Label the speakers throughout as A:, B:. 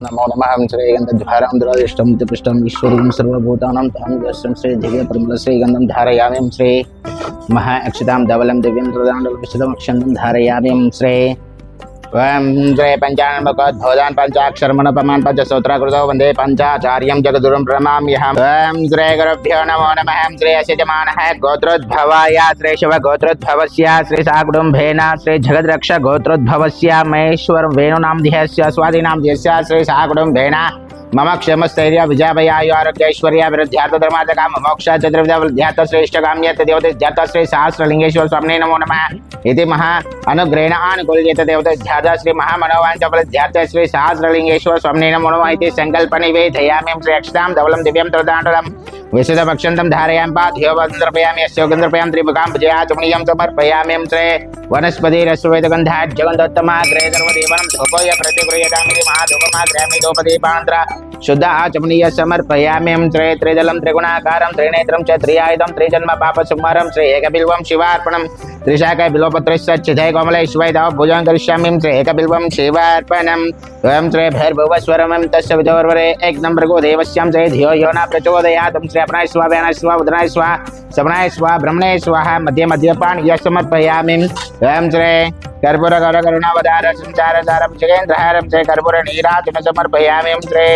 A: नमो नमः श्रीगन्धध्वारां दुरादिष्टं च पृष्ठम् ईश्वरीं सर्वभूतानां तां दर्शं श्री दिव्यपरिमल श्रीगन्धं धारयामिं श्री महा अक्षतां धवलं दिव्यं प्रदाण्डलक्षतमक्षन्दं धारयामिं श्री ओम श्री पञ्चान्मकोद्भोदान् पञ्चाक्षरमणपमान् पंच वंदे पञ्चाचार्यं जगद्गुरुं जगदुर ओम श्री गुरुभ्यो नमो नम नमः श्री असिजमानः गोत्रोद्भवाय श्री गोत्रोद्भव श्री साकुटुम्बेन श्री जगद्रक्ष गोत्रोद्भवस्य महेश्वर वेणुनामध्यस्य स्वादिनामध्यस्य श्री साकुटुम्बेन मम क्षेमस्थैर्य, विजयभयायु, आरोग्यैश्वर्य विरुद्ध्यात्मधर्माथ काम मोक्ष चतुर्विध वृद्ध्यात्म श्रेष्ठ काम्यत देवतेध्यात श्री सहस्रलिंगेश्वर स्वामी नमो नमः। इति महा अनुग्रहेण आनुकूल्यत देवतेध्यात श्री महामनोवांच फलध्यात श्री सहस्रलिंगेश्वर स्वामी नमो नमः इति संकल्प निवेदयामि श्री अक्षतां धवलं दिव्यं तदाण्डलम् विशदभक्षन्तं धारयामि पाध्यो वन्द्रपयामि यस्य गन्धर्पयामि त्रिमुखां भुजयाचमणीयं समर्पयामि श्रे वनस्पतिरश्वेतगन्धात् जगन्तोत्तमाग्रे सर्वदेवनं धूपोय प्रतिगृह्यतामिति महाधूपमाग्रयामि धूपदीपान्त्र शुद्ध आचमनीय समर्पयामि श्रे त्रिदलं त्रिगुणाकारं त्रिनेत्रं च त्रियायुधं त्रिजन्म पापसुमारं श्री एकबिल्वं शिवार्पणं त्रिशाखा बिल्वपत्रस्य कोमले शिवायदाव पूजां करिष्यामि श्री एकबिल्वं शिवार्पणम् ओम श्री भैर्भुवस्वरमं तस्य विदोर्वरे एक नंबर को देवस्यां जय धियो यो न प्रचोदयात् श्री अपनाय स्वा व्यानाय स्वा उदनाय स्वा समनाय स्वा ब्रह्मणे स्वाहा, मध्ये मध्यपान यः समर्पयामि। ओम श्री कर्पूर कर करुणावतार संचार सारं जगेन्द्रहारं श्री कर्पूर नीराजन समर्पयामि श्री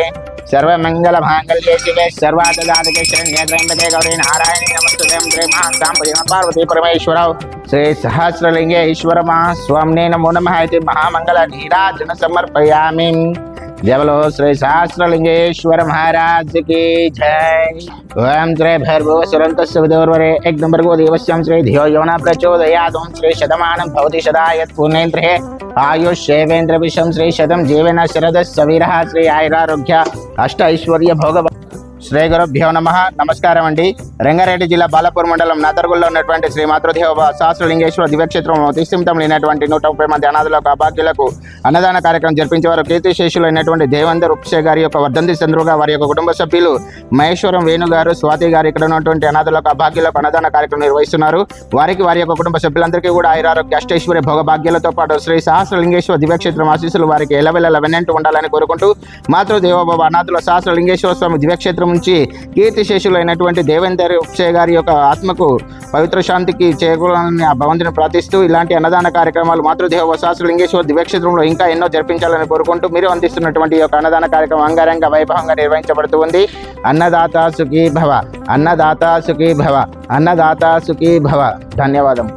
A: सर्वमंगल मांगल्ये शिवे सर्वाददातके शरण्ये त्र्यंबके गौरी नारायणी नमस्तुते श्री महासां पार्वती परमेश्वरौ श्री सहस्रलिंगे ईश्वर स्वामिने नमो नमः इति महामंगल नीराजन समर्पयामि। जय बोलो श्री लिंगेश्वर महाराज की जय। ओम श्री भैरव सुरंत विदोर्वरे एक नंबर को देवस्यम श्री धियो योना प्रचोदयात् ओम श्री शतमानं भवति सदा यत् पुण्येन्द्रे आयुष्येवेन्द्र विषम श्री शतम जीवन शरद सवीर श्री आयुरारोग्य अष्ट ऐश्वर्य भोग శ్రీ గురుభ్యో నమ. నమస్కారం అండి. రంగారెడ్డి జిల్లా బాలాపూర్ మండలం నాదర్గుల్లో ఉన్నటువంటి శ్రీ మాతృదేవ సహస్రలింగేశ్వర దివ్యక్షేత్రం తీర్థమైనటువంటి నూట ముప్పై మంది అనాథులకు అభాగ్యులకు అన్నదాన కార్యక్రమం జరిపించేవారు కీర్తిశేషులు అయినటువంటి దేవేందర్ ఉపసే గారి యొక్క వర్ధంతి చంద్రుగా వారి యొక్క కుటుంబ సభ్యులు మహేశ్వరం వేణు గారు స్వాతి గారు ఇక్కడ ఉన్నటువంటి అనాథులకు అభాగ్యులకు అన్నదాన కార్యక్రమం నిర్వహిస్తున్నారు. వారికి వారి యొక్క కుటుంబ సభ్యులందరికీ కూడా ఆయురారోగ్య గష్టేశ్వరి భోగభాగ్యాలతో పాటు శ్రీ సహస్రలింగేశ్వర దివ్యక్షేత్రం ఆశీస్సులు వారికి ఎలవెల వెన్నెంటూ ఉండాలని కోరుకుంటూ మాతృదేవోభవ అనాథుల సహస్రలింగేశ్వర స్వామి దివ్యక్షేత్రం నుంచి కీర్తి శేషులైనటువంటి దేవేందర్ ఉప్సే గారి యొక్క ఆత్మకు పవిత్ర శాంతికి చేకూరాలని ఆ భగవంతుని ప్రార్థిస్తూ ఇలాంటి అన్నదాన కార్యక్రమాలు మాతృదేవ సహస్రలింగేశ్వర దివ్యక్షేత్రంలో ఇంకా ఎన్నో జరిపించాలని కోరుకుంటూ మీరు అందిస్తున్నటువంటి యొక్క అన్నదాన కార్యక్రమం అంగరంగ వైభవంగా నిర్వహించబడుతుంది అన్నదాత సుఖీ భవ అన్నదాత సుఖీ భవ అన్నదాత సుఖీ భవ. ధన్యవాదం